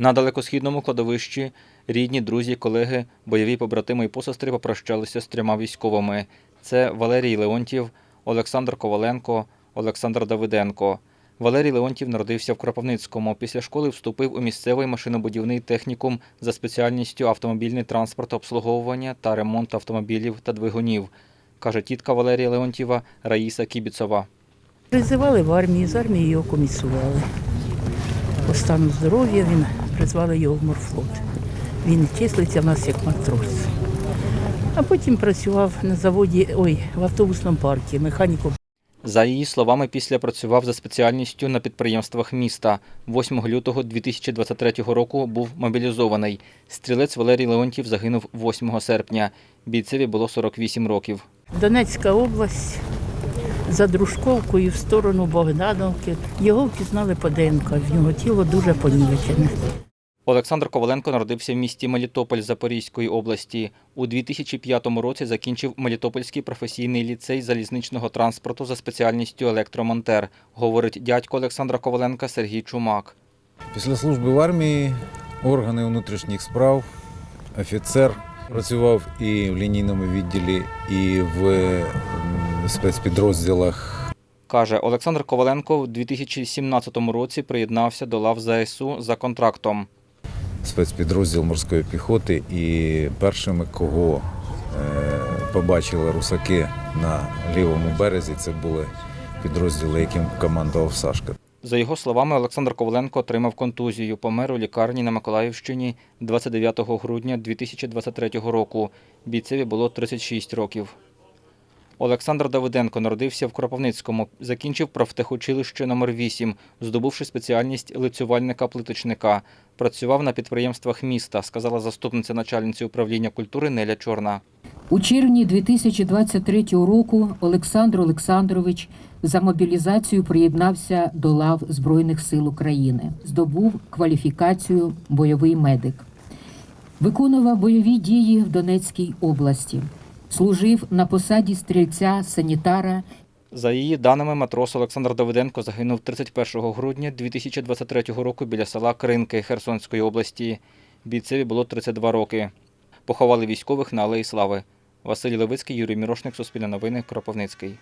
На далекосхідному кладовищі рідні, друзі, колеги, бойові побратими і посестри попрощалися з трьома військовими. Це Валерій Леонтів, Олександр Коваленко, Олександр Давиденко. Валерій Леонтів народився в Кропивницькому. Після школи вступив у місцевий машинобудівний технікум за спеціальністю автомобільний транспорт обслуговування та ремонт автомобілів та двигунів, каже тітка Валерія Леонтьєва Раїса Кібіцова. Призивали в армію, з армії його комісували. По стану здоров'я він призвали його в морфлот. Він числиться в нас як матрос. А потім працював на заводі, ой, в автобусному парку, механіком. За її словами, після працював за спеціальністю на підприємствах міста. 8 лютого 2023 року був мобілізований. Стрілець Валерій Леонтів загинув 8 серпня. Бійцеві було 48 років. Донецька область за Дружковкою в сторону Богдановки. Його впізнали по ДНК, в нього тіло дуже понівечене. Олександр Коваленко народився в місті Мелітополь Запорізької області. У 2005 році закінчив Мелітопольський професійний ліцей залізничного транспорту за спеціальністю електромонтер, говорить дядько Олександра Коваленка Сергій Чумак. Після служби в армії органи внутрішніх справ, офіцер працював і в лінійному відділі, і в спецпідрозділах Каже, Олександр Коваленко в 2017 році приєднався до лав ЗСУ за контрактом. Спецпідрозділ морської піхоти. І першими, кого е, побачили русаки на лівому березі, це були підрозділи, яким командував Сашка. За його словами, Олександр Коваленко отримав контузію, помер у лікарні на Миколаївщині 29 грудня 2023 року. Бійцеві було 36 років. Олександр Давиденко народився в Кропивницькому, закінчив профтехучилище номер 8 здобувши спеціальність лицювальника-плиточника. Працював на підприємствах міста, сказала заступниця начальниці управління культури Неля Чорна. У червні 2023 року Олександр Олександрович за мобілізацію приєднався до лав Збройних сил України, здобув кваліфікацію бойовий медик, виконував бойові дії в Донецькій області, служив на посаді стрільця санітара За її даними, матрос Олександр Давиденко загинув 31 грудня 2023 року біля села Кринки Херсонської області. Бійцеві було 32 роки. Поховали військових на Алеї Слави. Василь Левицький, Юрій Мірошник, Суспільне новини, Кропивницький.